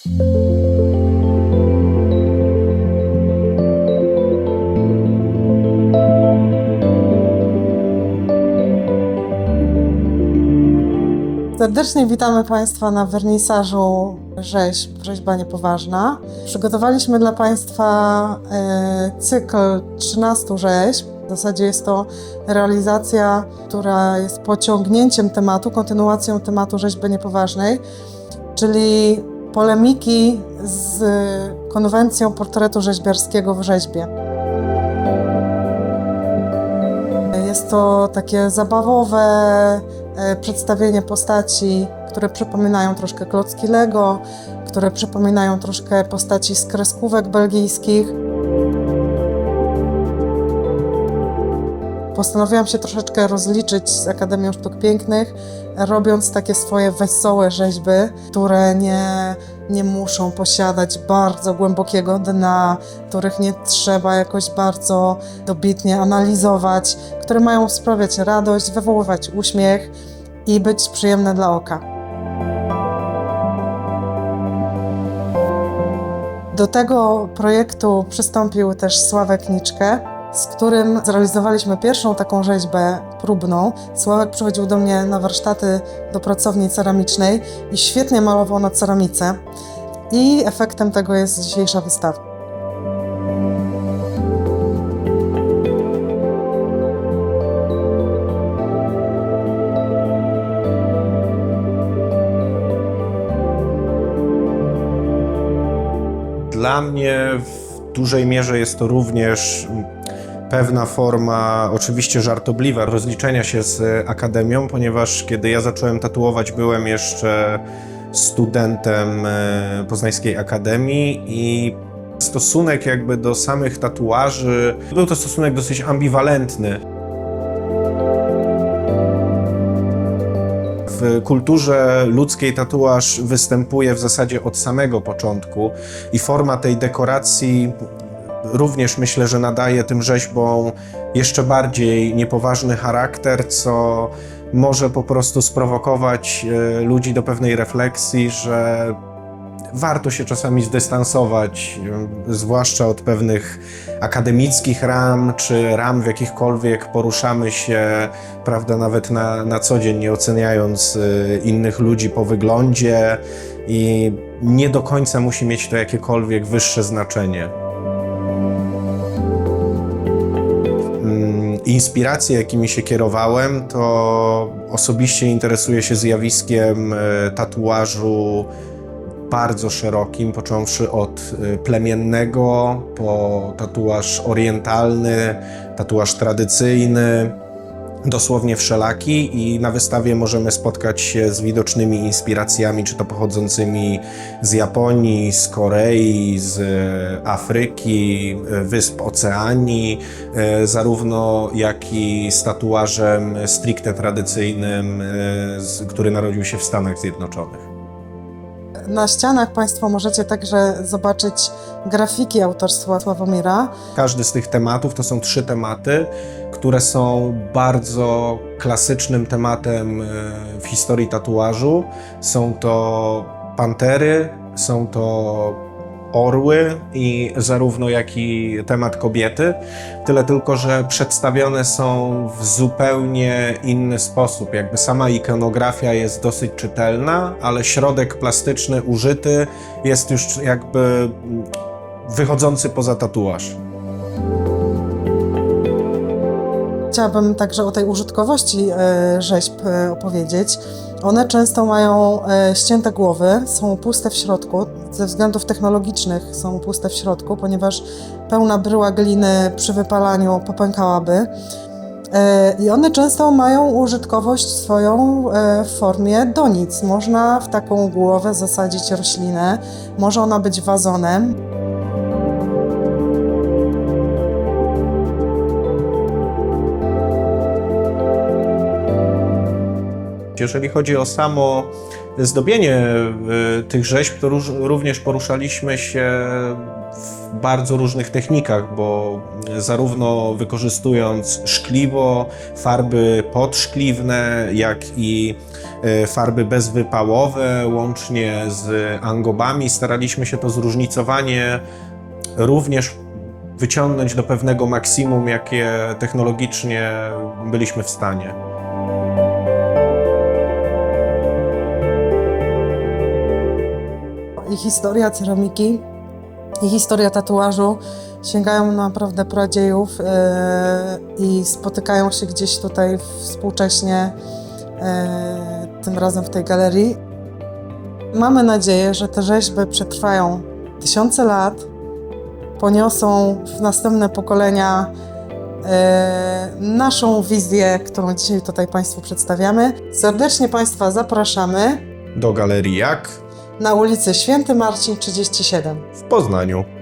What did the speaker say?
Serdecznie witamy Państwa na wernisażu rzeźb Rzeźba Niepoważna. Przygotowaliśmy dla Państwa e, cykl 13 rzeźb. W zasadzie jest to realizacja, która jest pociągnięciem tematu, kontynuacją tematu rzeźby niepoważnej, czyli polemiki z konwencją portretu rzeźbiarskiego w rzeźbie. Jest to takie zabawowe e, przedstawienie postaci, które przypominają troszkę klocki Lego, które przypominają troszkę postaci z kreskówek belgijskich. Postanowiłam się troszeczkę rozliczyć z Akademią Sztuk Pięknych, robiąc takie swoje wesołe rzeźby, które nie, nie muszą posiadać bardzo głębokiego dna, których nie trzeba jakoś bardzo dobitnie analizować, które mają sprawiać radość, wywoływać uśmiech i być przyjemne dla oka. Do tego projektu przystąpił też Sławek Niczkę, z którym zrealizowaliśmy pierwszą taką rzeźbę próbną. Sławek przychodził do mnie na warsztaty do pracowni ceramicznej i świetnie malował na ceramice. I efektem tego jest dzisiejsza wystawa. Dla mnie dużej mierze jest to również pewna forma, oczywiście żartobliwa, rozliczenia się z akademią, ponieważ kiedy ja zacząłem tatuować, byłem jeszcze studentem e, Poznańskiej Akademii i stosunek jakby do samych tatuaży był to stosunek dosyć ambiwalentny. W kulturze ludzkiej tatuaż występuje w zasadzie od samego początku i forma tej dekoracji również myślę, że nadaje tym rzeźbom jeszcze bardziej niepoważny charakter, co może po prostu sprowokować e, ludzi do pewnej refleksji, że warto się czasami zdystansować, e, zwłaszcza od pewnych akademickich ram, czy ram w jakichkolwiek poruszamy się, prawda, nawet na, na co dzień, nie oceniając e, innych ludzi po wyglądzie i nie do końca musi mieć to jakiekolwiek wyższe znaczenie. Mm, Inspiracje, jakimi się kierowałem, to osobiście interesuję się zjawiskiem e, tatuażu bardzo szerokim, począwszy od e, plemiennego, po tatuaż orientalny, tatuaż tradycyjny, dosłownie wszelaki i na wystawie możemy spotkać się z widocznymi inspiracjami, czy to pochodzącymi z Japonii, z Korei, z e, Afryki, e, wysp Oceanii, zarówno jak i z tatuażem stricte tradycyjnym, który narodził się w Stanach Zjednoczonych. Na ścianach Państwo możecie także zobaczyć grafiki autorstwa Sławomira. Każdy z tych tematów to są trzy tematy, które są bardzo klasycznym tematem e, w historii tatuażu. Są to pantery, są to orły i zarówno jak i temat kobiety. Tyle tylko, że przedstawione są w zupełnie inny sposób. Jakby sama ikonografia jest dosyć czytelna, ale środek plastyczny użyty jest już jakby wychodzący poza tatuaż. Chciałabym także o tej użytkowości e, rzeźb e, opowiedzieć. One często mają e, ścięte głowy, są puste w środku. Ze względów technologicznych są puste w środku, ponieważ pełna bryła gliny przy wypalaniu popękałaby. I one często mają użytkowość swoją w formie donic. Można w taką głowę zasadzić roślinę, może ona być wazonem. Jeżeli chodzi o samo zdobienie y, tych rzeźb, to również poruszaliśmy się w bardzo różnych technikach, bo zarówno wykorzystując szkliwo, farby podszkliwne, jak i y, farby bezwypałowe, łącznie z angobami, staraliśmy się to zróżnicowanie również wyciągnąć do pewnego maksimum, jakie technologicznie byliśmy w stanie. I historia ceramiki, i historia tatuażu sięgają naprawdę pradziejów e, i spotykają się gdzieś tutaj współcześnie, e, tym razem w tej galerii. Mamy nadzieję, że te rzeźby przetrwają tysiące lat, poniosą w następne pokolenia e, naszą wizję, którą dzisiaj tutaj Państwu przedstawiamy. Serdecznie Państwa zapraszamy Do galerii jak na ulicy Święty Marcin 37. w Poznaniu.